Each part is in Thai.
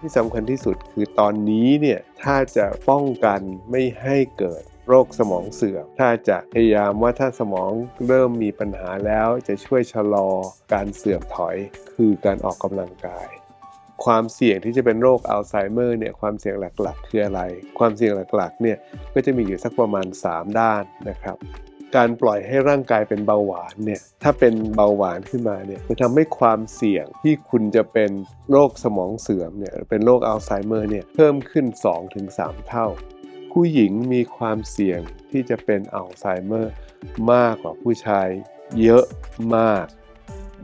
ที่สำคัญที่สุดคือตอนนี้เนี่ยถ้าจะป้องกันไม่ให้เกิดโรคสมองเสื่อม ถ้าจะพยายามว่าถ้าสมองเริ่มมีปัญหาแล้วจะช่วยชะลอการเสื่อมถอย คือการออกกำลังกาย ความเสี่ยงที่จะเป็นโรคอัลไซเมอร์เนี่ยความเสี่ยงหลักๆ คืออะไร ความเสี่ยงหลักๆเนี่ยก็จะมีอยู่สักประมาณ 3 ด้านนะครับ การปล่อยให้ร่างกายเป็นเบาหวานเนี่ยถ้าเป็นเบาหวานขึ้นมาเนี่ยจะทำให้ความเสี่ยงที่คุณจะเป็นโรคสมองเสื่อมเนี่ยเป็นโรคอัลไซเมอร์เนี่ยเพิ่มขึ้น 2-3 เท่า ผู้หญิงมีความเสี่ยงที่จะเป็นอัลไซเมอร์มากกว่าผู้ชายเยอะมาก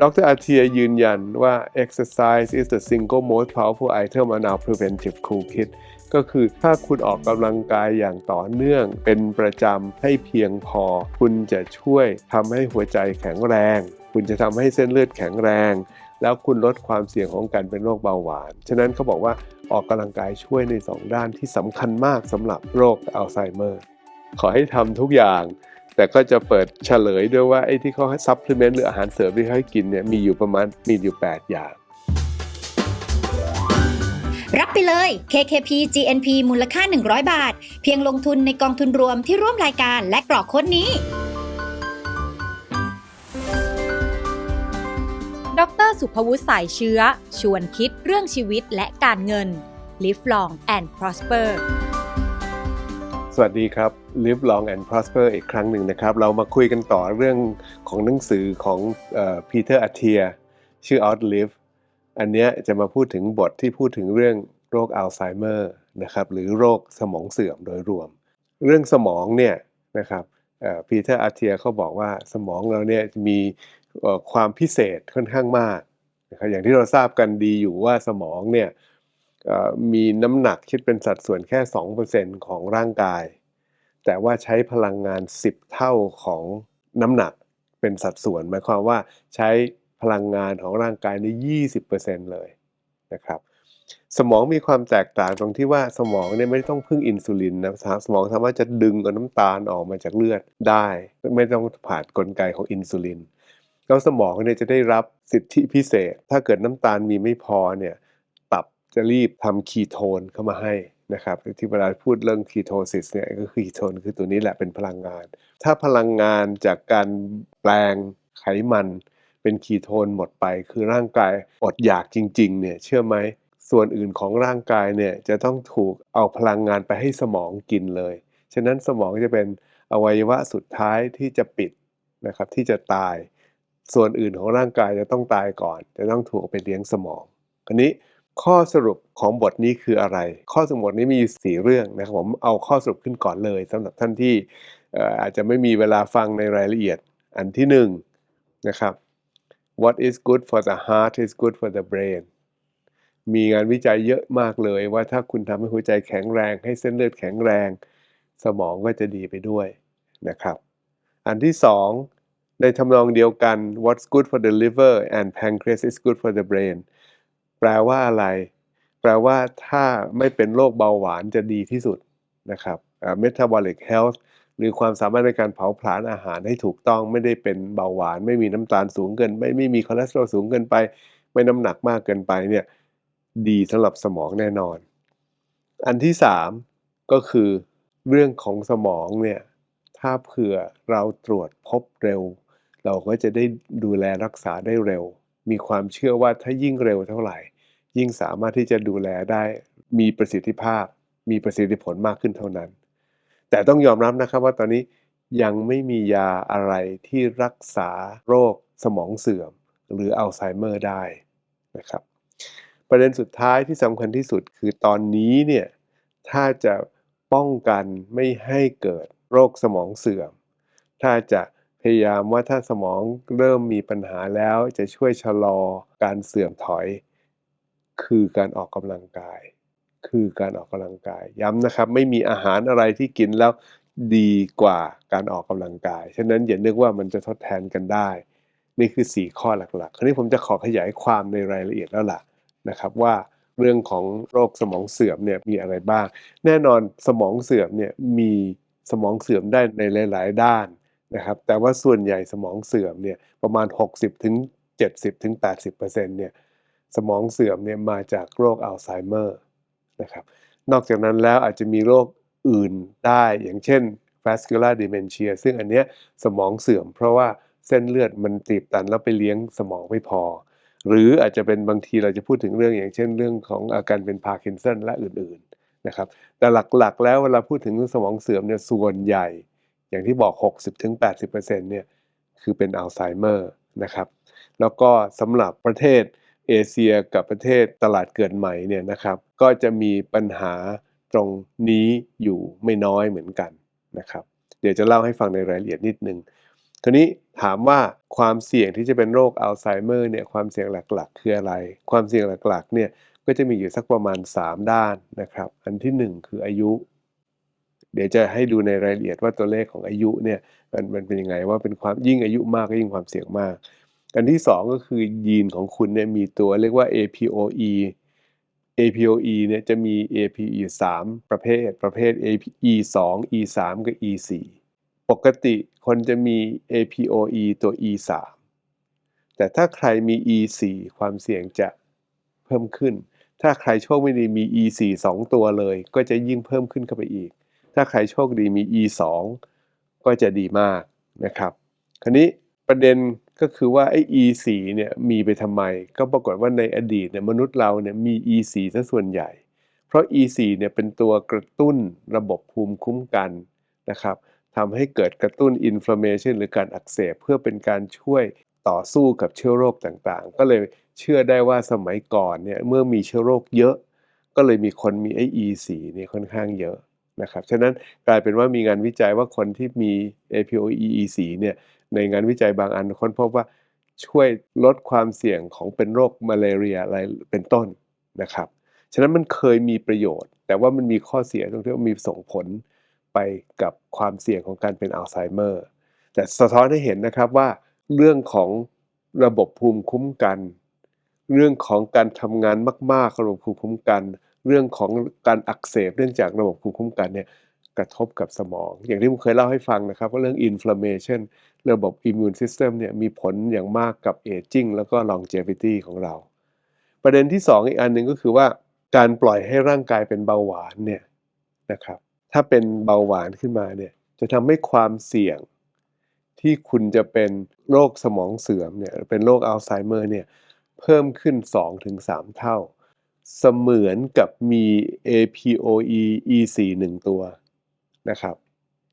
ดรอาเทียยืนยันว่า exercise is the single most powerful item on our preventive toolkit ก็คือถ้าคุณออกกำลังกายอย่างต่อเนื่องเป็นประจำให้เพียงพอ คุณจะช่วยทำให้หัวใจแข็งแรง คุณจะทำให้เส้นเลือดแข็งแรง แล้วคุณลดความเสี่ยงของการเป็นโรคเบาหวาน ฉะนั้นเขาบอกว่าออกกำลังกายช่วยใน 2 ด้านที่สำคัญมากสำหรับโรคอัลไซเมอร์ ขอให้ทำทุกอย่าง แต่ก็จะเปิดเฉลยด้วยว่าไอ้ที่เขาให้ซัพพลีเมนต์หรืออาหารเสริมที่เขาให้กินเนี่ยมีอยู่ประมาณมีอยู่ 8 อย่าง รับไปเลย KKP GNP มูลค่า 100 บาท เพียงลงทุนในกองทุนรวมที่ร่วมรายการและกรอกโค้ดนี้ ดรสุภวุฒิสายเชื้อ ชวนคิดเรื่องชีวิตและการเงิน Live Long and Prosper สวัสดีครับ Live Long and Prosper อีกครั้งหนึ่งนะครับ เรามาคุยกันต่อเรื่องของหนังสือของพีเตอร์อาเทียชื่อ Outlive อันเนี้ยจะมาพูดถึงบทที่พูดถึงเรื่องโรคอัลไซเมอร์นะครับหรือโรคสมองเสื่อมโดยรวม เรื่องสมองเนี่ยนะครับพีเตอร์อาเทียเขาบอกว่าสมองเราเนี่ยมีความพิเศษค่อนข้างมากนะครับอย่างที่เราทราบกันดีอยู่ว่าสมองเนี่ยมีน้ำหนักคิดเป็นสัดส่วนแค่ 2%ของร่างกาย แต่ว่าใช้พลังงาน 10 เท่าของน้ำหนักเป็นสัดส่วน หมายความว่าใช้ พลังงานของร่างกายใน20%เลยนะครับ สมองมีความแตกต่างตรงที่ว่าสมองเนี่ยไม่ต้องพึ่งอินซูลินนะสมองสามารถจะดึงเอาน้ำตาลออกมาจากเลือดได้ ไม่ต้องผ่านนกลไกของอินซูลินแล้วสมองเนี่ยจะได้รับสิทธิพิเศษ ถ้าเกิดน้ำตาลมีไม่พอเนี่ยตับจะรีบทำคีโทนเข้ามาให้นะครับที่เวลาพูดเรื่องคีโทซิสเนี่ยก็คือคีโทนคือตัวนี้แหละเป็นพลังงาน ถ้าพลังงานจากการแปลงไขมัน เป็นคีโทนหมดไป คือร่างกายอดอยากจริงๆเนี่ยเชื่อไหมส่วนอื่นของร่างกายเนี่ยจะต้องถูกเอาพลังงานไปให้สมองกินเลย ฉะนั้นสมองจะเป็นอวัยวะสุดท้ายที่จะปิดนะครับที่จะตาย ส่วนอื่นของร่างกายจะต้องตายก่อน จะต้องถูกเอาไปเลี้ยงสมองอันนี้ข้อสรุปของบทนี้คืออะไร ข้อสรุปนี้มีอยู่สี่เรื่องนะครับผมเอาข้อสรุปขึ้นก่อนเลยสำหรับท่านที่เอ่ออาจจะไม่มีเวลาฟังในรายละเอียดอันที่หนึ่งนะครับ what is good for the heart is good for the brain มีงานวิจัยเยอะมากเลยว่าถ้าคุณทำให้หัวใจแข็งแรง ให้เส้นเลือดแข็งแรง สมองก็จะดีไปด้วยนะครับ อันที่สองในทำนองเดียวกัน what's good for the liver and pancreas is good for the brain แปลว่าอะไร แปลว่าถ้าไม่เป็นโรคเบาหวานจะดีที่สุดนะครับ metabolic health หรือความสามารถในการเผาผลาญอาหารให้ถูกต้องไม่ได้เป็นเบาหวาน ไม่มีน้ำตาลสูงเกิน ไม่ไม่มีคอเลสเตอรอลสูงเกินไป ไม่น้ำหนักมากเกินไปเนี่ยดีสำหรับสมองแน่นอน อันที่สามก็คือเรื่องของสมองเนี่ยถ้าเผื่อเราตรวจพบเร็ว เราก็จะได้ดูแลรักษาได้เร็ว มีความเชื่อว่าถ้ายิ่งเร็วเท่าไหร่ ยิ่งสามารถที่จะดูแลได้มีประสิทธิภาพ มีประสิทธิผลมากขึ้นเท่านั้น แต่ต้องยอมรับนะครับว่าตอนนี้ยังไม่มียาอะไรที่รักษาโรคสมองเสื่อม หรืออัลไซเมอร์ได้นะครับ ประเด็นสุดท้ายที่สำคัญที่สุดคือตอนนี้เนี่ยถ้าจะป้องกันไม่ให้เกิดโรคสมองเสื่อม ถ้าจะพยายามว่าถ้าสมองเริ่มมีปัญหาแล้วจะช่วยชะลอการเสื่อมถอย คือการออกกำลังกาย คือการออกกำลังกาย ย้ำนะครับ ไม่มีอาหารอะไรที่กินแล้วดีกว่าการออกกำลังกาย ฉะนั้นอย่านึกว่ามันจะทดแทนกันได้ นี่คือ 4 ข้อหลักๆ คราวนี้ผมจะขอขยายความในรายละเอียดแล้วล่ะนะครับว่าเรื่องของโรคสมองเสื่อมเนี่ยมีอะไรบ้าง แน่นอนสมองเสื่อมเนี่ยมีสมองเสื่อมได้ในหลาย ๆ ด้านนะครับ แต่ว่าส่วนใหญ่สมองเสื่อมเนี่ยประมาณ 60ถึง70-80%เนี่ยสมองเสื่อมเนี่ยมาจากโรคอัลไซเมอร์ นะครับ นอกจากนั้นแล้วอาจจะมีโรคอื่นได้อย่างเช่น vascular dementia ซึ่งอันเนี้ยสมองเสื่อม เพราะว่าเส้นเลือดมันตีบตันแล้วไปเลี้ยงสมองไม่พอ หรืออาจจะเป็นบางทีเราจะพูดถึงเรื่องอย่างเช่นเรื่องของอาการเป็นพาร์กินสันและอื่นๆนะครับ แต่หลักๆ แล้วเวลาพูดถึงสมองเสื่อมเนี่ยส่วนใหญ่ อย่างที่บอก 60-80%เนี่ยคือเป็นอัลไซเมอร์นะครับ แล้วก็สำหรับประเทศ เอเชียกับประเทศตลาดเกิดใหม่เนี่ยนะครับ ก็จะมีปัญหาตรงนี้อยู่ไม่น้อยเหมือนกันนะครับ เดี๋ยวจะเล่าให้ฟังในรายละเอียดนิดนึงคราวนี้ถามว่าความเสี่ยงที่จะเป็นโรคอัลไซเมอร์เนี่ยความเสี่ยงหลักๆ คืออะไร ความเสี่ยงหลักๆเนี่ยก็จะมีอยู่สักประมาณ 3 ด้านนะครับ อันที่ 1 คืออายุ เดี๋ยวจะให้ดูในรายละเอียดว่าตัวเลขของอายุเนี่ยมันมันเป็นยังไงว่าเป็นความยิ่งอายุมากก็ยิ่งความเสี่ยงมาก อันที่2ก็คือยีนของคุณเนี่ยมีตัวเรียกว่า APOE APOE เนี่ยจะมี APE 3 ประเภท ประเภท APE 2 E 3กับ E 4ปกติคนจะมี APOE ตัว E 3แต่ถ้าใครมี E 4ความเสี่ยงจะเพิ่มขึ้น ถ้าใครโชคไม่ดีมี E 4 2ตัวเลย ก็จะยิ่งเพิ่มขึ้นเข้าไปอีก ถ้าใครโชคดีมี E 2ก็จะดีมากนะครับ คราวนี้ประเด็น ก็คือว่าไอ้ E4 เนี่ยมีไปทำไม ก็ปรากฏว่าในอดีตเนี่ยมนุษย์เราเนี่ยมี E4 ซะส่วนใหญ่ เพราะ E4 เนี่ยเป็นตัวกระตุ้นระบบภูมิคุ้มกันนะครับทำให้เกิดกระตุ้น inflammation หรือการอักเสบเพื่อเป็นการช่วยต่อสู้กับเชื้อโรคต่างๆ ก็เลยเชื่อได้ว่าสมัยก่อนเนี่ยเมื่อมีเชื้อโรคเยอะ ก็เลยมีคนมีไอ้ E4 เนี่ยค่อนข้างเยอะนะครับ ฉะนั้นกลายเป็นว่ามีงานวิจัยว่าคนที่มี APOE E4 เนี่ย ในงานวิจัยบางอันค้นพบว่าช่วยลดความเสี่ยงของเป็นโรคมาลเรียอะไรเป็นต้นนะครับ ฉะนั้นมันเคยมีประโยชน์ แต่ว่ามันมีข้อเสียตรงที่ว่ามีส่งผลไปกับความเสี่ยงของการเป็นอัลไซเมอร์ แต่สะท้อนให้เห็นนะครับว่าเรื่องของระบบภูมิคุ้มกัน เรื่องของการทำงานมากๆระบบภูมิคุ้มกัน เรื่องของการอักเสบเนื่องจากระบบภูมิคุ้มกันเนี่ยกระทบกับสมอง อย่างที่ผมเคยเล่าให้ฟังนะครับว่าเรื่อง inflammation ระบบ immune system เนี่ยมีผลอย่างมากกับ aging แล้วก็ longevity ของเรา ประเด็นที่ 2 อีกอันหนึ่งก็คือว่าการปล่อยให้ร่างกายเป็นเบาหวานเนี่ยนะครับถ้าเป็นเบาหวานขึ้นมาเนี่ยจะทำให้ความเสี่ยงที่คุณจะเป็นโรคสมองเสื่อมเนี่ยเป็นโรคอัลไซเมอร์เนี่ยเพิ่มขึ้น 2-3 เท่า เสมือนกับมี APOE E4 1ตัวนะครับ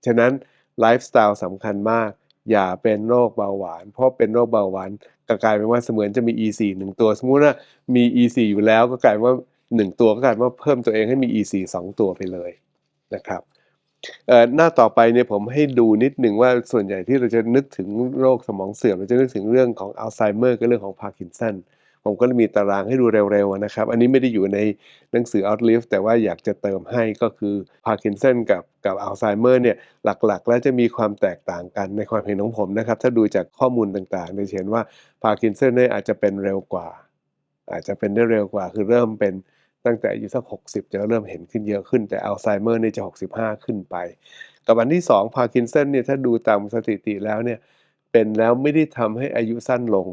ฉะนั้นไลฟ์สไตล์สำคัญมาก อย่าเป็นโรคเบาหวาน เพราะเป็นโรคเบาหวานก็กลายเป็นว่าเสมือนจะมี E4 หนึ่งตัว สมมุติว่ามี E4 อยู่แล้วก็กลายว่าหนว่า 1 ตัวก็กลายว่าเพิ่มตัวเองให้มี E4 2 ตัวไปเลยนะครับหน้าต่อไปเนี่ยผมให้ดูนิดหนึ่งว่าส่วนใหญ่ที่เราจะนึกถึงโรคสมองเสื่อมเราจะนึกถึงเรื่องของอัลไซเมอร์กับเรื่องของพาร์กินสัน ผมก็มีตารางให้ดูเร็วๆนะครับ อันนี้ไม่ได้อยู่ในหนังสือ Outlive แต่ว่าอยากจะเติมให้ก็คือพาร์กินสันกับกับอัลไซเมอร์เนี่ยหลักๆ แล้วจะมีความแตกต่างกันในความเห็นของผมนะครับ ถ้าดูจากข้อมูลต่างๆจะเห็นว่าพาร์กินสันเนี่ยอาจจะเป็นเร็วกว่า อาจจะเป็นได้เร็วกว่า คือเริ่มเป็นตั้งแต่อายุสัก 60 จะเริ่มเห็นขึ้นเยอะขึ้นแต่อัลไซเมอร์เนี่ยจะ 65 ขึ้นไป กับอันที่ 2 พาร์กินสันเนี่ยถ้าดูตามสถิติแล้วเนี่ยเป็นแล้วไม่ได้ทำให้อายุสั้นลง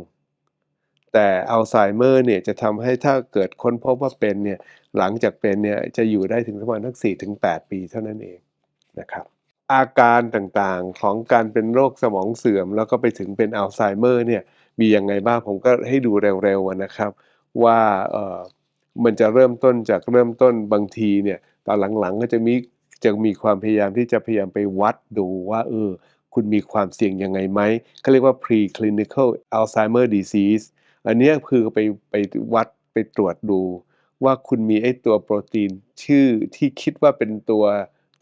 แต่อัลไซเมอร์เนี่ยจะทำให้ถ้าเกิดค้นพบว่าเป็นเนี่ยหลังจากเป็นเนี่ยจะอยู่ได้ถึงประมาณทั้ง4ถึง8ปีเท่านั้นเองนะครับอาการต่างๆของการเป็นโรคสมองเสื่อม แล้วก็ไปถึงเป็นอัลไซเมอร์เนี่ยมียังไงบ้างผมก็ให้ดูเร็วๆนะครับ ว่าเออมันจะเริ่มต้นจากเริ่มต้นบางทีเนี่ยตอนหลังๆก็จะมีจะมีความพยายามที่จะพยายามไปวัดดูว่าเออคุณมีความเสี่ยงยังไงไหมเขาเรียกว่า preclinical Alzheimer disease อันนี้คือไปไปวัดไปตรวจดู ว่าคุณมีไอ้ตัวโปรตีนชื่อที่คิดว่าเป็นตัว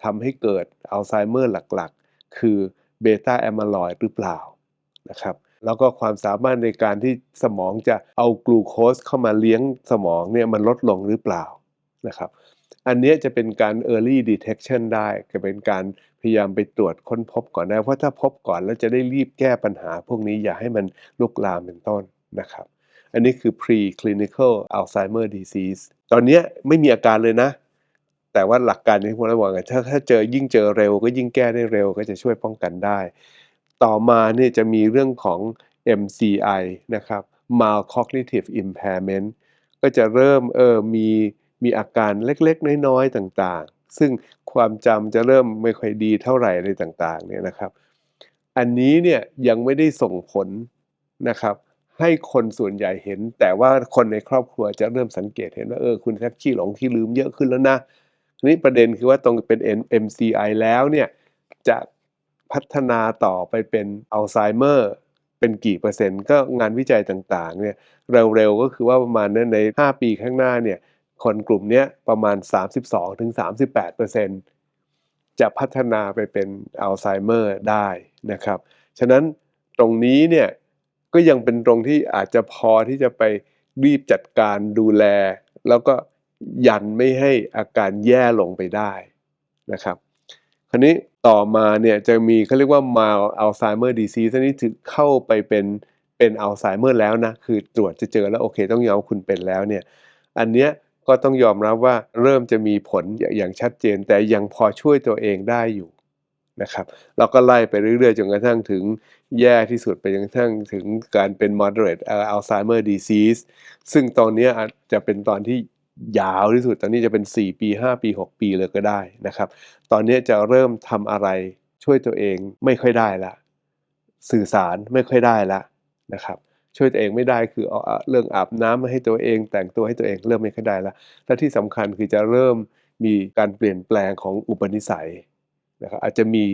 ทำให้เกิดอัลไซเมอร์หลักๆ คือเบต้าแอม y ลอยหรือเปล่านะครับแล้วก็ความสามารถในการที่สมองจะเอากลูโคสเข้ามาเลี้ยงสมองเนี่ยมันลดลงหรือเปล่านะครับ อันนี้จะเป็นการ early detection ได้จะเป็นการพยายามไปตรวจค้นพบก่อนได้ เพราะถ้าพบก่อนแล้วจะได้รีบแก้ปัญหาพวกนี้อย่าให้มันลุกลามเป็นต้น นะครับ อันนี้คือ preclinical Alzheimer disease ตอนนี้ไม่มีอาการเลยนะ แต่ว่าหลักการที่ผมบอกไงถ้าถ้าเจอยิ่งเจอเร็วก็ยิ่งแก้ได้เร็วก็จะช่วยป้องกันได้ ต่อมาเนี่ยจะมีเรื่องของ MCI นะครับ mild cognitive impairment ก็จะเริ่มเออมีมีอาการเล็กๆ น้อยๆ ต่างๆ ซึ่งความจำจะเริ่มไม่ค่อยดีเท่าไหร่อะไรต่างๆเนี่ยนะครับ อันนี้เนี่ยยังไม่ได้ส่งผลนะครับ ให้คนส่วนใหญ่เห็น แต่ว่าคนในครอบครัวจะเริ่มสังเกตเห็นว่าเออคุณแทบขี้หลงขี้ลืมเยอะขึ้นแล้วนะทีนี้ประเด็นคือว่าตรงเป็น MCI แล้วเนี่ยจะพัฒนาต่อไปเป็นอัลไซเมอร์เป็นกี่เปอร์เซ็นต์ ก็งานวิจัยต่างๆเนี่ยเร็วๆก็คือว่าประมาณนั้นใน 5 ปีข้างหน้าเนี่ยคนกลุ่มนี้ประมาณ 32-38%จะพัฒนาไปเป็นอัลไซเมอร์ได้นะครับ ฉะนั้นตรงนี้เนี่ย ก็ยังเป็นตรงที่อาจจะพอที่จะไปรีบจัดการดูแล แล้วก็ยันไม่ให้อาการแย่ลงไปได้นะครับ คราวนี้ต่อมาเนี่ยจะมีเขาเรียกว่า mild Alzheimer disease นนี้ถือเข้าไปเป็นเป็นอัลไซเมอร์แล้วนะ คือตรวจจะเจอแล้วโอเค ต้องยอมคุณเป็นแล้วเนี่ย อันเนี้ยก็ต้องยอมรับว่าเริ่มจะมีผลอย่างชัดเจนแต่ยังพอช่วยตัวเองได้อยู่ นะครับเราก็ไล่ไปเรื่อยๆ จนกระทั่งถึงแย่ที่สุดไปจนกระทั่งถึงการเป็น moderate Alzheimer disease ซึ่งตอนนี้อาจจะเป็นตอนที่ยาวที่สุด ตอนนี้จะเป็น 4 ปี 5 ปี 6 ปีเลยก็ได้นะครับ ตอนนี้จะเริ่มทำอะไรช่วยตัวเองไม่ค่อยได้ละ สื่อสารไม่ค่อยได้ละนะครับช่วยตัวเองไม่ได้คือเอาเรื่องอาบน้ำมาให้ตัวเอง แต่งตัวให้ตัวเองเริ่มไม่ค่อยได้ละและที่สำคัญคือจะเริ่มมีการเปลี่ยนแปลงของอุปนิสัย นะครับอาจจะมี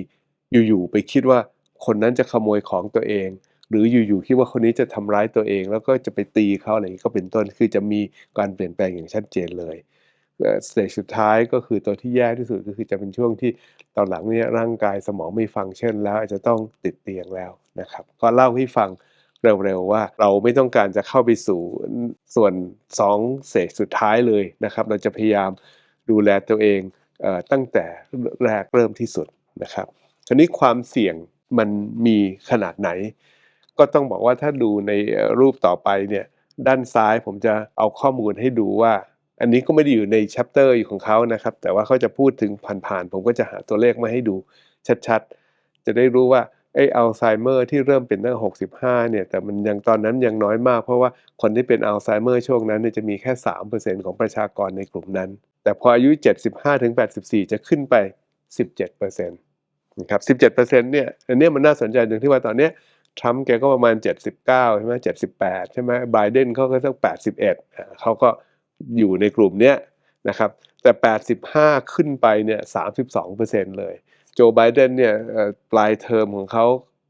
อยู่ๆไปคิดว่าคนนั้นจะขโมยของตัวเอง หรืออยู่ๆคิดว่าคนนี้จะทำร้ายตัวเอง แล้วก็จะไปตีเขาอะไรอย่างนี้ก็เป็นต้นคือจะมีการเปลี่ยนแปลงอย่างชัดเจนเลยสเตจสุดท้ายก็คือตัวที่แย่ที่สุดก็คือจะเป็นช่วงที่ตอนหลังเนี่ยร่างกายสมองไม่ฟังก์ชันแล้วอาจจะต้องติดเตียงแล้วนะครับก็เล่าให้ฟังเร็วๆว่าเราไม่ต้องการจะเข้าไปสู่ส่วน2เศษสุดท้ายเลยนะครับ เราจะพยายามดูแลตัวเอง ตั้งแต่แรกเริ่มที่สุดนะครับทีนี้ความเสี่ยงมันมีขนาดไหน ก็ต้องบอกว่าถ้าดูในรูปต่อไปเนี่ยด้านซ้ายผมจะเอาข้อมูลให้ดูว่า อันนี้ก็ไม่ได้อยู่ในชัปเตอร์อยู่ของเขานะครับ แต่ว่าเขาจะพูดถึงผ่านๆ ผมก็จะหาตัวเลขมาให้ดูชัดๆ จะได้รู้ว่า ไอ้อัลไซเมอร์ที่เริ่มเป็นตั้ง 65 เนี่ย แต่มันยังตอนนั้นยังน้อยมาก เพราะว่าคนที่เป็นอัลไซเมอร์ช่วงนั้นเนี่ยจะมีแค่ 3%ของประชากรในกลุ่มนั้น แต่พออายุ 75ถึง84 จะขึ้นไป 17%นะครับ 17%เนี่ย อันนี้มันน่าสนใจตรงที่ว่าตอนนี้ทรัมป์แกก็ประมาณ 79 ใช่ไหม78 ใช่ไหมไบเดนเขาก็สัก 81อ่าเขาก็อยู่ในกลุ่มเนี้ยนะครับ แต่ 85 ขึ้นไปเนี่ย 32%เลย โจไบเดนเนี่ยปลายเทอมของเขา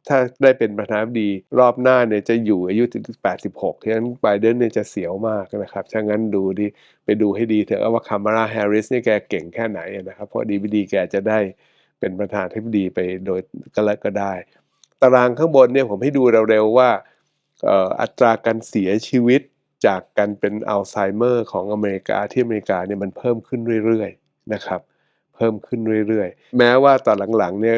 ถ้าได้เป็นประธานาธิบดีรอบหน้าเนี่ยจะอยู่อายุถึง 86 ฉะนั้นไบเดนเนี่ยจะเสียวมากนะครับถ้างั้นดูดิไปดูให้ดีเถอะว่าคามาราแฮร์ริสเนี่ยแกเก่งแค่ไหนนะครับ เพราะดีวดีแกจะได้เป็นประธานาธิบดีไปโดยก็แล้วก็ได้ ตารางข้างบนเนี่ยผมให้ดูเร็วๆว่าอัตราการเสียชีวิตจากการเป็นอัลไซเมอร์ของอเมริกาที่อเมริกาเนี่ยมันเพิ่มขึ้นเรื่อยๆนะครับ เพิ่มขึ้นเรื่อยๆ แม้ว่าตอนหลังๆเนี่ย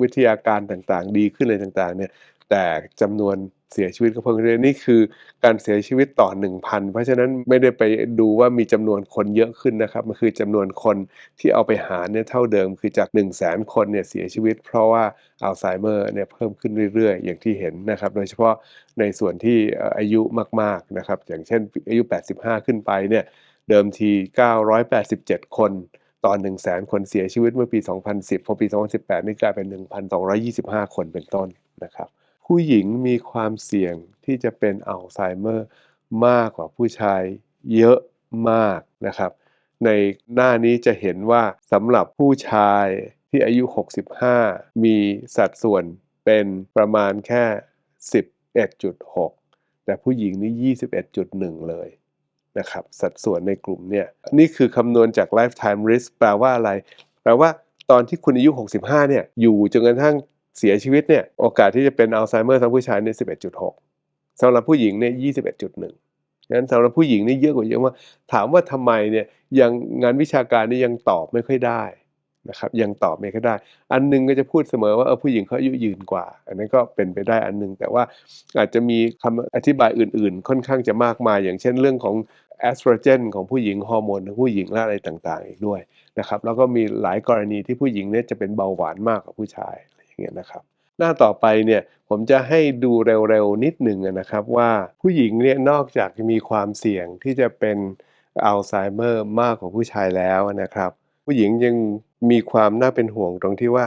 วิทยาการต่างๆ ดีขึ้นเลยต่างๆเนี่ยแต่จำนวนเสียชีวิตก็เพิ่มขึ้นเรื่อยๆนี่คือการเสียชีวิตต่อ 1,000 เพราะฉะนั้นไม่ได้ไปดูว่ามีจำนวนคนเยอะขึ้นนะครับ มันคือจำนวนคนที่เอาไปหารเนี่ยเท่าเดิม คือจาก 1 0 0 0 0แสนคนเนี่ยเสียชีวิต เพราะว่าอัลไซเมอร์เนี่ยเพิ่มขึ้นเรื่อยๆ อย่างที่เห็นนะครับ โดยเฉพาะในส่วนที่อายุมากๆนะครับ อย่างเช่นอายุ 85 ขึ้นไปเนี่ยเดิมที 987 คน ต่อ1 0 0 0 0แสนคนเสียชีวิตเมื่อปี 2010 พอปี 2018 นี่กลายเป็น 1,225 คนเป็นต้นนะครับ ผู้หญิงมีความเสี่ยงที่จะเป็นอัลไซเมอร์มากกว่าผู้ชายเยอะมากนะครับ ในหน้านี้จะเห็นว่าสำหรับผู้ชายที่อายุ 65 มีสัดส่วนเป็นประมาณแค่ 11.6 แต่ผู้หญิงนี่ 21.1 เลย นะครับสัดส่วนในกลุ่มเนี่ยนี่คือคำนวณจาก lifetime risk แปลว่าอะไร แปลว่าตอนที่คุณอายุ 65 เนี่ยอยู่จนกระทั่งเสียชีวิตเนี่ยโอกาสที่จะเป็นอัลไซเมอร์สำหรับผู้ชายเนี่ย11.6สำหรับผู้หญิงเนี่ย21.1งั้นสำหรับผู้หญิงนี่เยอะกว่าเยอะมากถามว่าทำไมเนี่ยยังงานวิชาการนี่ยังตอบไม่ค่อยได้นะครับยังตอบไม่ค่อยได้ อันนึงก็จะพูดเสมอว่าเออผู้หญิงเขาอายุยืนกว่า อันนั้นก็เป็นไปได้อันนึง แต่ว่าอาจจะมีคำอธิบายอื่น ๆ ค่อนข้างจะมากมาย อย่างเช่นเรื่องของ แอสโตรเจนของผู้หญิงฮอร์โมนของผู้หญิงและอะไรต่างๆ อีกด้วยนะครับแล้วก็มีหลายกรณีที่ผู้หญิงเนี่ยจะเป็นเบาหวานมากกว่าผู้ชายอะไรอย่างเงี้ยนะครับ หน้าต่อไปเนี่ยผมจะให้ดูเร็วๆนิดหนึ่งนะครับว่าผู้หญิงเนี่ยนอกจากจะมีความเสี่ยงที่จะเป็นอัลไซเมอร์มากกว่าผู้ชายแล้วนะครับ ผู้หญิงยังมีความน่าเป็นห่วงตรงที่ว่า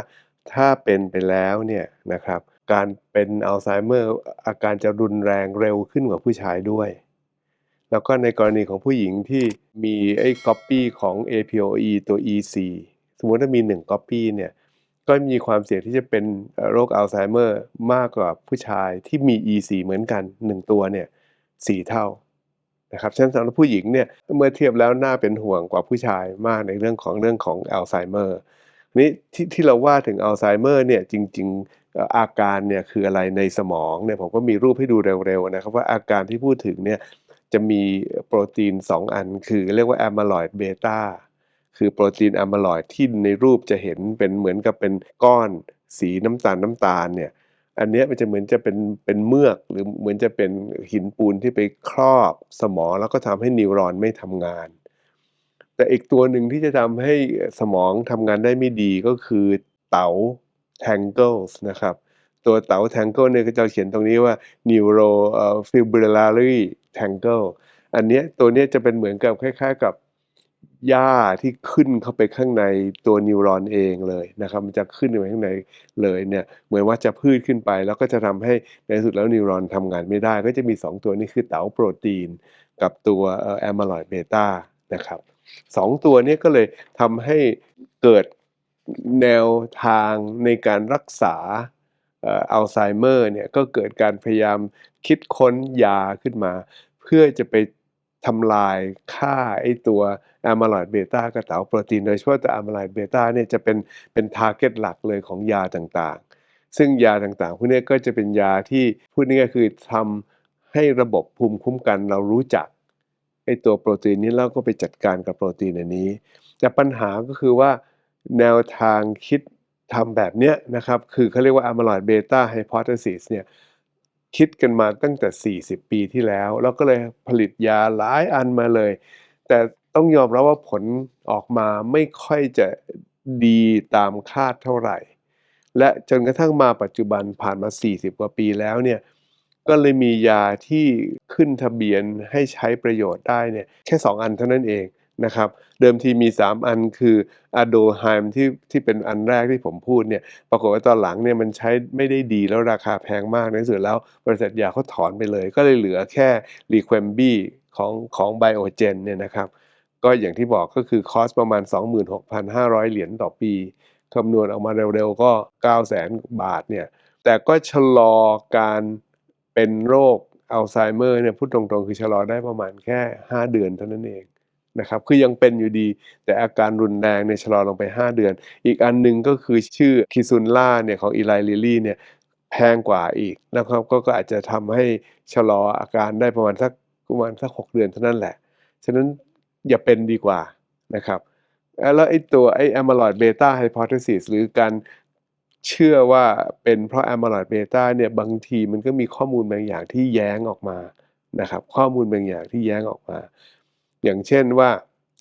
ถ้าเป็นไปแล้วเนี่ยนะครับการเป็นอัลไซเมอร์อาการจะรุนแรงเร็วขึ้นกว่าผู้ชายด้วย แล้วก็ในกรณีของผู้หญิงที่มีไอ้ก๊อปปี้ของ APOE ตัว E4 สมมติถ้ามี1ก๊อปปี้เนี่ยก็มีความเสี่ยงที่จะเป็นโรคอัลไซเมอร์มากกว่าผู้ชายที่มี E4 เหมือนกัน 1 ตัวเนี่ยสี่เท่านะครับฉะนั้นสำหรับผู้หญิงเนี่ยเมื่อเทียบแล้วน่าเป็นห่วงกว่าผู้ชายมากในเรื่องของเรื่องของอัลไซเมอร์นี้ที่ที่เราว่าถึงอัลไซเมอร์เนี่ยจริง ๆอาการเนี่ยคืออะไรในสมองเนี่ยผมก็มีรูปให้ดูเร็วๆนะครับว่าอาการที่พูดถึงเนี่ย จะมีโปรตีน 2 อัน คือเรียกว่า amyloid beta คือโปรตีนแอมลอยด์ที่ในรูปจะเห็นเป็นเหมือนกับเป็นก้อนสีน้ำตาลน้ำตาลเนี่ยอันเนี้ยมันจะเหมือนจะเป็นเป็นเมือกหรือเหมือนจะเป็นหินปูนที่ไปครอบสมองแล้วก็ทำให้นิวรอนไม่ทำงาน แต่อีกตัวหนึ่งที่จะทำให้สมองทำงานได้ไม่ดีก็คือเต๋า tangles นะครับ ตัวเต๋า tangle เนี่ยก็จะเขียนตรงนี้ว่า neuro เอ่อ fibrillary tangle อันเนี้ยตัวเนี้ยจะเป็นเหมือนกับคล้ายๆกับหญ้าที่ขึ้นเข้าไปข้างในตัวนิวรอนเองเลยนะครับมันจะขึ้นไปข้างในเลยเนี่ยเหมือนว่าจะพืชขึ้นไป แล้วก็จะทำให้ในที่สุดแล้วนิวรอนทำงานไม่ได้ ก็จะมี 2 ตัวนี้คือเต๋าโปรตีน กับตัวเอ่อ amyloid beta นะครับสองตัวนี้ก็เลยทำให้เกิดแนวทางในการรักษา อัลไซเมอร์เนี่ยก็เกิดการพยายามคิดค้นยาขึ้นมา เพื่อจะไปทำลายฆ่าไอตัวอะมาลอยเบต้ากับเตาโปรตีน โดยเฉพาะตัวอะมาลอยเบต้าเนี่ยจะเป็นเป็นทาร์เก็ตหลักเลยของยาต่างๆ ซึ่งยาต่างๆพวกนี้ก็จะเป็นยาที่พูดง่ายๆคือทำให้ระบบภูมิคุ้มกันเรารู้จักไอตัวโปรตีนนี้แล้วก็ไปจัดการกับโปรตีนอันนี้ แต่ปัญหาก็คือว่าแนวทางคิด ทำแบบเนี้ยนะครับ คือเขาเรียกว่า amyloid beta hypothesis เนี่ยคิดกันมาตั้งแต่ 40 ปีที่แล้ว แล้วก็เลยผลิตยาหลายอันมาเลย แต่ต้องยอมรับว่าผลออกมาไม่ค่อยจะดีตามคาดเท่าไหร่ และจนกระทั่งมาปัจจุบันผ่านมา 40 กว่าปีแล้วเนี่ยก็เลยมียาที่ขึ้นทะเบียนให้ใช้ประโยชน์ได้เนี่ยแค่ 2 อันเท่านั้นเอง นะครับเดิมทีมี 3 อันคืออะโดไฮมที่ที่เป็นอันแรกที่ผมพูดเนี่ยปรากฏว่าตอนหลังเนี่ยมันใช้ไม่ได้ดีแล้วราคาแพงมากในสุดแล้วบริษัทยาเขาถอนไปเลย ก็เลยเหลือแค่รีเควมบี้ของของไบโอเจนเนี่ยนะครับก็อย่างที่บอกก็คือคอสประมาณ 26,500 เหรียญต่อปีคำนวณออกมาเร็วๆก็ 900,000บาทเนี่ยแต่ก็ชะลอการเป็นโรคอัลไซเมอร์เนี่ยพูดตรงๆ คือชะลอได้ประมาณแค่ 5 เดือนเท่านั้นเอง นะครับคือยังเป็นอยู่ดี แต่อาการรุนแรงเนี่ยชะลอลงไป 5 เดือน อีกอันหนึ่งก็คือชื่อคิซุนล่าเนี่ยของอีไลลิลี่เนี่ยแพงกว่าอีกนะครับก็ก็อาจจะทำให้ชะลออาการได้ประมาณสักประมาณสัก6เดือนเท่านั้นแหละ ฉะนั้นอย่าเป็นดีกว่านะครับแล้วไอ้ตัวไอ้ amyloid beta hypothesis หรือการเชื่อว่าเป็นเพราะ amyloid beta เนี่ยบางทีมันก็มีข้อมูลบางอย่างที่แย้งออกมานะครับ ข้อมูลบางอย่างที่แย้งออกมา อย่างเช่นว่า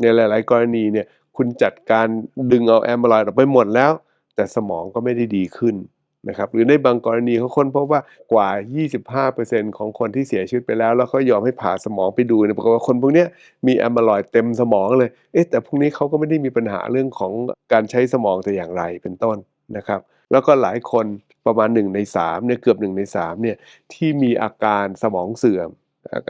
ในหลาย ๆ กรณีเนี่ยคุณจัดการดึงเอา amyloid ออกไปหมดแล้ว แต่สมองก็ไม่ได้ดีขึ้นนะครับหรือในบางกรณีเขาค้นพบว่ากว่า 25%ของคนที่เสียชีวิตไปแล้ว แล้วเขายอมให้ผ่าสมองไปดูเนี่ยปรากฏว่าคนพวกนี้มีแอมลอยเต็มสมองเลย เอ๊ะแต่พวกนี้เขาก็ไม่ได้มีปัญหาเรื่องของการใช้สมองแต่อย่างไรเป็นต้นนะครับ แล้วก็หลายคนประมาณ 1 ใน3เนี่ยเกือบ 1 ใน3เนี่ยที่มีอาการสมองเสื่อม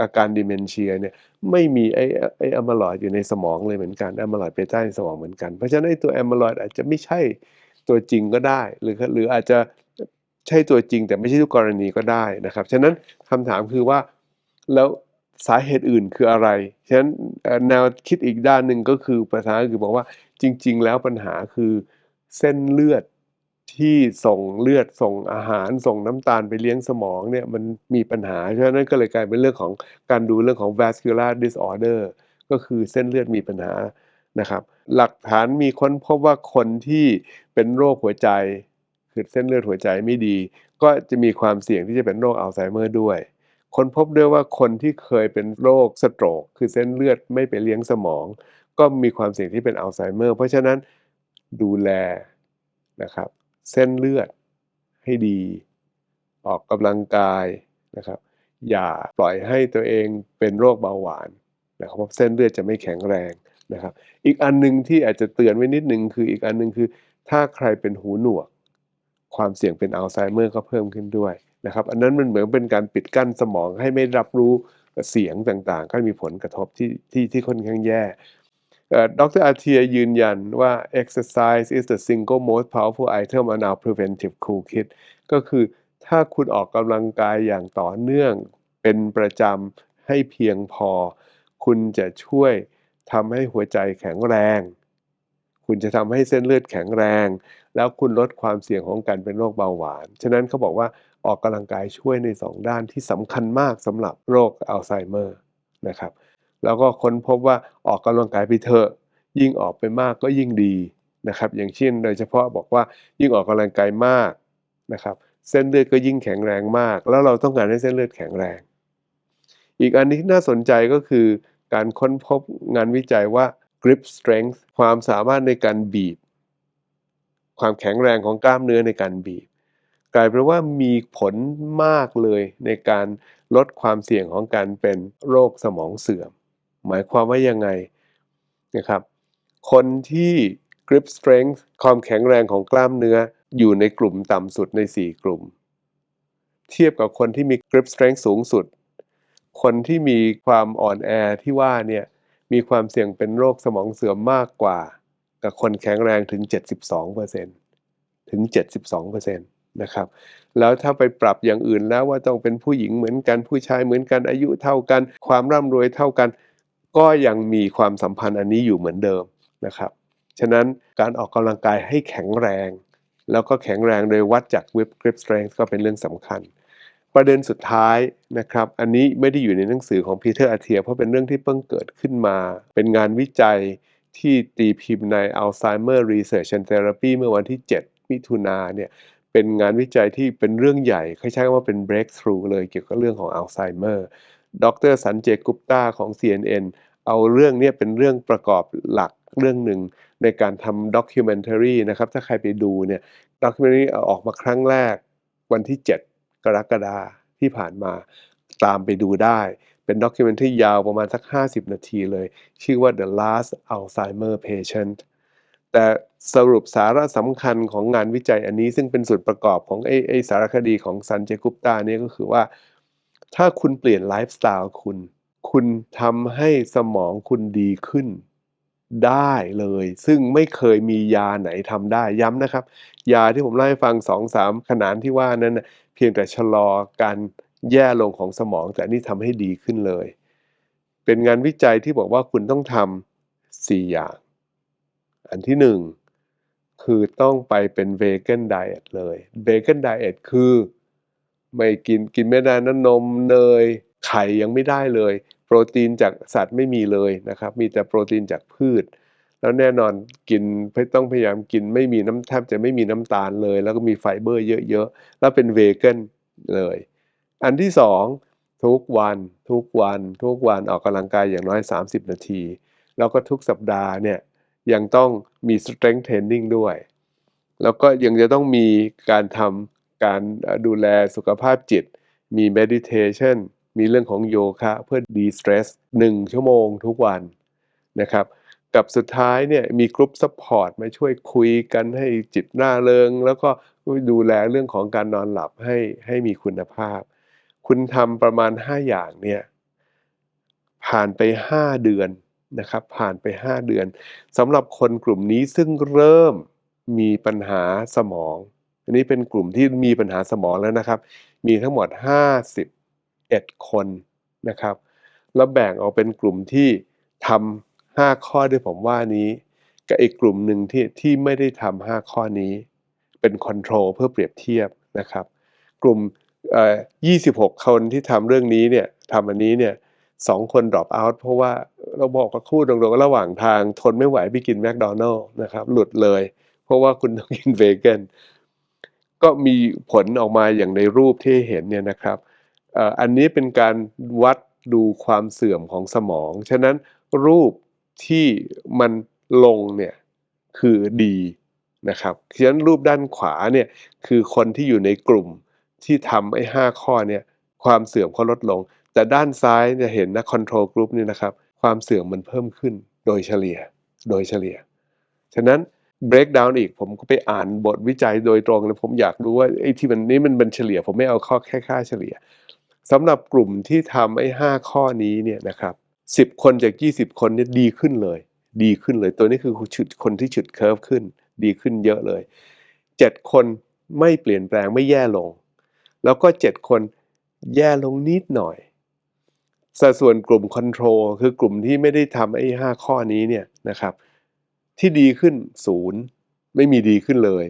อาการดิเมนเชียเนี่ยไม่มีไอ้ไอ้อะมาลอยอยู่ในสมองเลยเหมือนกันอะมาลอยเบต้าในสมองเหมือนกัน เพราะฉะนั้นไอ้ตัวอะมาลอยอาจจะไม่ใช่ตัวจริงก็ได้ หรือหรืออาจจะใช่ตัวจริงแต่ไม่ใช่ทุกกรณีก็ได้นะครับ ฉะนั้นคำถามคือว่าแล้วสาเหตุอื่นคืออะไร ฉะนั้นแนวคิดอีกด้านหนึ่งก็คือภาษาคือบอกว่าจริง ๆ แล้วปัญหาคือเส้นเลือด ที่ส่งเลือดส่งอาหารส่งน้ำตาลไปเลี้ยงสมองเนี่ยมันมีปัญหาฉะนั้นก็เลยกลายเป็นเรื่องของการดูเรื่องของ vascular disorder ก็คือเส้นเลือดมีปัญหานะครับ หลักฐานมีค้นพบว่าคนที่เป็นโรคหัวใจ คือเส้นเลือดหัวใจไม่ดี ก็จะมีความเสี่ยงที่จะเป็นโรคอัลไซเมอร์ด้วย ค้นพบด้วยว่าคนที่เคยเป็นโรคสโตรกคือเส้นเลือดไม่ไปเลี้ยงสมอง ก็มีความเสี่ยงที่เป็นอัลไซเมอร์เพราะฉะนั้นดูแลนะครับ เส้นเลือดให้ดี ออกกำลังกายนะครับ อย่าปล่อยให้ตัวเองเป็นโรคเบาหวานนะครับเพราะเส้นเลือดจะไม่แข็งแรงนะครับ อีกอันหนึงที่อาจจะเตือนไว้นิดนึงคืออีกอันหนึงคือ ถ้าใครเป็นหูหนวก ความเสี่ยงเป็นอัลไซเมอร์ก็เพิ่มขึ้นด้วยนะครับ อันนั้นมันเหมือนเป็นการปิดกั้นสมองให้ไม่รับรู้เสียงต่างๆ ก็มีผลกระทบที่ที่ที่ค่อนข้างแย่ ดรอาเทียยืนยันว่า exercise is the single most powerful item on our preventive toolkit ก็คือถ้าคุณออกกำลังกายอย่างต่อเนื่องเป็นประจำให้เพียงพอ คุณจะช่วยทำให้หัวใจแข็งแรง คุณจะทำให้เส้นเลือดแข็งแรง แล้วคุณลดความเสี่ยงของการเป็นโรคเบาหวาน ฉะนั้นเขาบอกว่าออกกำลังกายช่วยในสองด้านที่สำคัญมากสำหรับโรคอัลไซเมอร์นะครับ แล้วก็ค้นพบว่าออกกำลังกายไปเถอะ ยิ่งออกไปมากก็ยิ่งดีนะครับ อย่างเช่น โดยเฉพาะบอกว่ายิ่งออกกำลังกายมากนะครับ เส้นเลือดก็ยิ่งแข็งแรงมาก แล้วเราต้องการให้เส้นเลือดแข็งแรง อีกอันนี้ที่น่าสนใจก็คือ การค้นพบงานวิจัยว่า grip strength ความสามารถในการบีบ ความแข็งแรงของกล้ามเนื้อในการบีบ กลายเป็นว่ามีผลมากเลยในการลดความเสี่ยงของการเป็นโรคสมองเสื่อม หมายความว่ายังไงนะครับ คนที่ grip strength ความแข็งแรงของกล้ามเนื้ออยู่ในกลุ่มต่ำสุดใน 4 กลุ่ม เทียบกับคนที่มี grip strength สูงสุด คนที่มีความอ่อนแอที่ว่าเนี่ยมีความเสี่ยงเป็นโรคสมองเสื่อมมากกว่า กับคนแข็งแรงถึง 72%ถึง 72%นะครับ แล้วถ้าไปปรับอย่างอื่นแล้วว่าต้องเป็นผู้หญิงเหมือนกันผู้ชายเหมือนกันอายุเท่ากัน ความร่ำรวยเท่ากัน ก็ยังมีความสัมพันธ์อันนี้อยู่เหมือนเดิมนะครับ ฉะนั้นการออกกำลังกายให้แข็งแรง แล้วก็แข็งแรงโดยวัดจาก whip grip strength ก็เป็นเรื่องสำคัญ ประเด็นสุดท้ายนะครับ อันนี้ไม่ได้อยู่ในหนังสือของพีเตอร์อาเทียเพราะเป็นเรื่องที่เพิ่งเกิดขึ้นมา เป็นงานวิจัยที่ตีพิมพ์ใน Alzheimer Research and Therapy เมื่อวันที่ 7 มิถุนาเนี่ยเป็นงานวิจัยที่เป็นเรื่องใหญ่เขาใช้คำว่าเป็น breakthrough เลยเกี่ยวกับเรื่องของอัลไซเมอร์ ดรสันเจกุปตาของ CNN เอาเรื่องนี้เป็นเรื่องประกอบหลักเรื่องหนึ่งในการทำด็อกิเมน a r y นะครับ ถ้าใครไปดูเนี่ยด็อกิเมน a r y ออกมาครั้งแรกวันที่ 7 กรกฎาที่ผ่านมาตามไปดูได้ เป็นด็อกิเมนที่ยาวประมาณสัก 50 นาทีเลย ชื่อว่า The Last Alzheimer Patient แต่สรุปสาระสำคัญของงานวิจัยอันนี้ซึ่งเป็นส่วนประกอบของไอ้ไอสารคดีของซันเจกุปตาเนี่ยก็คือว่า ถ้าคุณเปลี่ยนไลฟ์สไตล์คุณ คุณทำให้สมองคุณดีขึ้นได้เลย ซึ่งไม่เคยมียาไหนทำได้ย้ำนะครับ ยาที่ผมเล่าให้ฟังสองสามขนานที่ว่านั้นนะเพียงแต่ชะลอการแย่ลงของสมอง แต่นี่ทำให้ดีขึ้นเลย เป็นงานวิจัยที่บอกว่าคุณต้องทำสี่อย่าง อันที่หนึ่งคือต้องไปเป็นเวก a n ไดเอทเลยเวก a n ไดเอทคือ ไม่กินกินไม่ได้นะนมเนยไข่ยังไม่ได้เลย โปรตีนจากสัตว์ไม่มีเลยนะครับ มีแต่โปรตีนจากพืช แล้วแน่นอนกินต้องพยายามกินไม่มีน้ำแทบจะไม่มีน้ำตาลเลย แล้วก็มีไฟเบอร์เยอะๆ แล้วเป็นเวเก a n เลย อันที่สองทุกวันทุกวันทุกวันออกกำลังกายอย่างน้อย 30 นาที แล้วก็ทุกสัปดาห์เนี่ยยังต้องมี strength training ด้วย แล้วก็ยังจะต้องมีการทำ การดูแลสุขภาพจิต มี meditation มีเรื่องของโยคะเพื่อ de-stress 1 ชั่วโมงทุกวันนะครับ กับสุดท้ายเนี่ยมีกรุ๊ปซัพพอร์ตมาช่วยคุยกันให้จิตหน้าเริง แล้วก็ดูแลเรื่องของการนอนหลับให้ให้มีคุณภาพ คุณทำประมาณ 5 อย่างเนี่ยผ่านไป 5 เดือนนะครับผ่านไป 5 เดือนสำหรับคนกลุ่มนี้ซึ่งเริ่มมีปัญหาสมอง อันนี้เป็นกลุ่มที่มีปัญหาสมองแล้วนะครับ มีทั้งหมด 51 คนนะครับ แล้วแบ่งออกเป็นกลุ่มที่ทำ5ข้อที่ผมว่านี้ กับอีกกลุ่มหนึ่งที่ที่ไม่ได้ทำ5ข้อนี้ เป็นคอนโทรลเพื่อเปรียบเทียบนะครับ กลุ่มเอ่อ26 คนที่ทำเรื่องนี้เนี่ยทำอันนี้เนี่ยสองคน drop out เพราะว่าเราบอกกับคู่ตรงๆระหว่างทางทนไม่ไหวไปกินแมคโดนัลล์นะครับ หลุดเลย เพราะว่าคุณต้องกินเวแกน ก็มีผลออกมาอย่างในรูปที่เห็นเนี่ยนะครับอันนี้เป็นการวัดดูความเสื่อมของสมอง ฉะนั้นรูปที่มันลงเนี่ยคือดีนะครับฉะนั้นรูปด้านขวาเนี่ยคือคนที่อยู่ในกลุ่มที่ทำไอ้ห้าข้อเนี่ยความเสื่อมเขาลดลง แต่ด้านซ้ายจะเห็นนะ control group นี่นะครับ ความเสื่อมมันเพิ่มขึ้นโดยเฉลี่ย โดยเฉลี่ย ฉะนั้น break down อีก ผมก็ไปอ่านบทวิจัยโดยตรงเลยผมอยากรู้ว่าไอ้ที่มันนี่มันเป็นเฉลี่ย ผมไม่เอาข้อแค่ค่าเฉลี่ยสำหรับกลุ่มที่ทำไอ้ห้าข้อนี้เนี่ยนะครับสิบคนจากยี่สิบคนเนี่ยดีขึ้นเลย ดีขึ้นเลย ตัวนี้คือชุดคนที่ฉุดเคอร์ฟขึ้น ดีขึ้นเยอะเลยเจ็ดคนไม่เปลี่ยนแปลงไม่แย่ลง แล้วก็เจ็ดคนแย่ลงนิดหน่อยสัดส่วนกลุ่มคอนโทรลคือกลุ่มที่ไม่ได้ทำไอ้ห้าข้อนี้เนี่ยนะครับ ที่ดีขึ้นศูนย์ไม่มีดีขึ้นเลย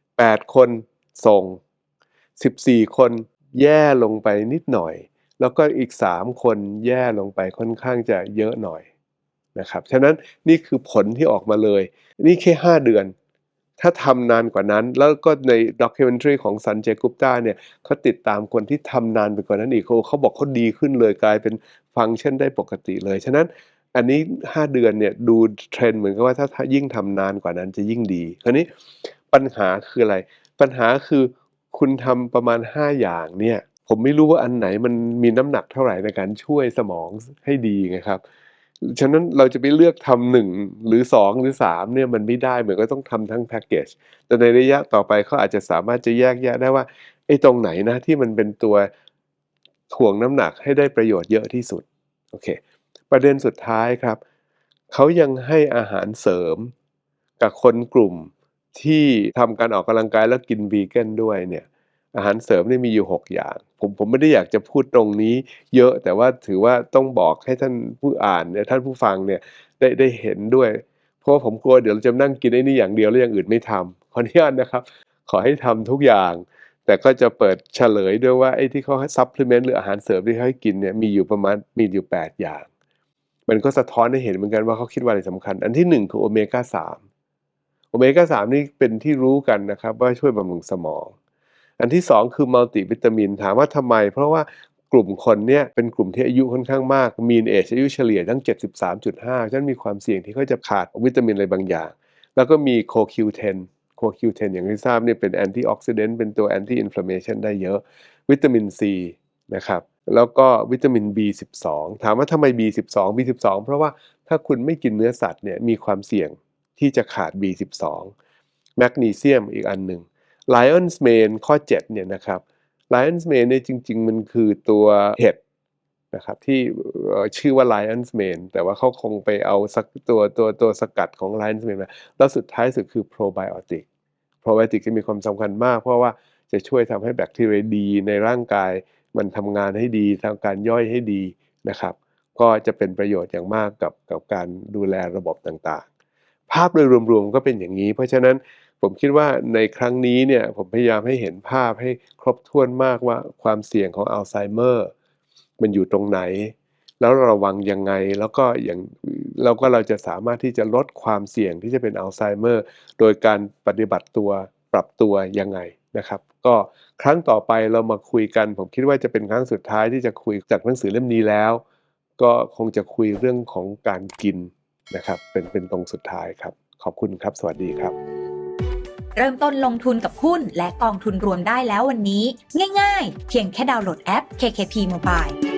8 คนส่ง14 คนแย่ลงไปนิดหน่อย แล้วก็อีก 3 คนแย่ลงไปค่อนข้างจะเยอะหน่อยนะครับฉะนั้นนี่คือผลที่ออกมาเลย นี่แค่ 5 เดือน ถ้าทำนานกว่านั้น แล้วก็ในด็อกิเมนทรีของซันเจกุปตาเนี่ยเขาติดตามคนที่ทำนานไปกว่านั้นอีกเขาเขาบอกเขาดีขึ้นเลยกลายเป็นฟังก์ชันได้ปกติเลย ฉะนั้น อันนี้ 5 เดือนเนี่ยดูเทรนด์เหมือนกับว่าถ้าถายิ่งทำนานกว่านั้นจะยิ่งดีคราวนี้ปัญหาคืออะไร ปัญหาคือคุณทำประมาณ 5 อย่างเนี่ย ผมไม่รู้ว่าอันไหนมันมีน้ำหนักเท่าไหร่ในการช่วยสมองให้ดีไงครับฉะนั้นเราจะไปเลือกทำหนึ่งหรือ 2 หรือ3เนี่ยมันไม่ได้เหมือนก็ต้องทำทั้งแพ็กเกจแต่ในระยะต่อไปเขาอาจจะสามารถจะแยกแยะได้ว่าไอ้ตรงไหนนะที่มันเป็นตัวถ่วงน้ำหนักให้ได้ประโยชน์เยอะที่สุดโอเค ประเด็นสุดท้ายครับ เขายังให้อาหารเสริม กับคนกลุ่มที่ทำการออกกำลังกายแล้วกินวีแกนด้วยเนี่ยอาหารเสริมนี่มีอยู่ 6 อย่าง ผมผมไม่ได้อยากจะพูดตรงนี้ เยอะแต่ว่าถือว่าต้องบอกให้ท่านผู้อ่านเนี่ยท่านผู้ฟังเนี่ยได้ได้เห็นด้วย เพราะว่าผมกลัวเดี๋ยวเราจะนั่งกินไอ้นี่อย่างเดียวแล้วอย่างอื่นไม่ทำขออนุญาตนะครับ ขอให้ทำทุกอย่าง แต่ก็จะเปิดเฉลยด้วยว่าไอ้ที่เขาให้ซัพพลีเมนต์หรืออาหารเสริมที่เขาให้กินเนี่ยมีอยู่ประมาณมีอยู่ 8 อย่าง มันก็สะท้อนให้เห็นเหมือนกันว่าเขาคิดว่าอะไรสำคัญ อันที่หนึ่งคือโอเมก้าสามโอเมก้าสามนี่เป็นที่รู้กันนะครับว่าช่วยบำรุงสมอง อันที่สองคือมัลติวิตามินถามว่าทำไม เพราะว่ากลุ่มคนเนี่ยเป็นกลุ่มที่อายุค่อนข้างมาก มีนเอจอายุเฉลี่ยทั้ง 73.5ฉะนั้นมีความเสี่ยงที่เขาจะขาดวิตามินอะไรบางอย่าง แล้วก็มีโคคิวเทนโคคิวเทนอย่างที่ทราบเนี่ยเป็นแอนตี้ออกซิเดนต์เป็นตัวแอนตี้อินฟลามเมชันได้เยอะ วิตามินซีนะครับ แล้วก็วิตามิน B12 ถามว่าทำไม B12 B12 เพราะว่าถ้าคุณไม่กินเนื้อสัตว์เนี่ยมีความเสี่ยงที่จะขาด B12 แมกนีเซียมอีกอันหนึ่ง Lion's Mane ข้อ 7 เนี่ยนะครับ Lion's Mane เนี่ยจริง ๆ มันคือตัวเห็ดนะครับที่ชื่อว่า Lion's Mane แต่ว่าเขาคงไปเอาสักตัวตัวตัวสกัดของ Lion's Mane มาแล้วสุดท้ายสุดคือ probiotic probiotic จะมีความสำคัญมาก เพราะว่าจะช่วยทำให้แบคทีเรียดีในร่างกาย มันทำงานให้ดีทำการย่อยให้ดีนะครับ ก็จะเป็นประโยชน์อย่างมากกับกับการดูแลระบบต่างๆ ภาพโดยรวมๆก็เป็นอย่างนี้ เพราะฉะนั้นผมคิดว่าในครั้งนี้เนี่ยผมพยายามให้เห็นภาพให้ครบถ้วนมากว่าความเสี่ยงของอัลไซเมอร์มันอยู่ตรงไหน แล้วระวังยังไงแล้วก็อย่างแล้วก็เราจะสามารถที่จะลดความเสี่ยงที่จะเป็นอัลไซเมอร์โดยการปฏิบัติตัวปรับตัวยังไง นะครับ ก็ครั้งต่อไปเรามาคุยกัน ผมคิดว่าจะเป็นครั้งสุดท้ายที่จะคุยจากหนังสือเล่มนี้แล้ว ก็คงจะคุยเรื่องของการกินนะครับ เป็นเป็นตรงสุดท้ายครับ ขอบคุณครับ สวัสดีครับ เริ่มต้นลงทุนกับหุ้นและกองทุนรวมได้แล้ววันนี้ ง่าย ๆ เพียงแค่ดาวน์โหลดแอป KKP Mobile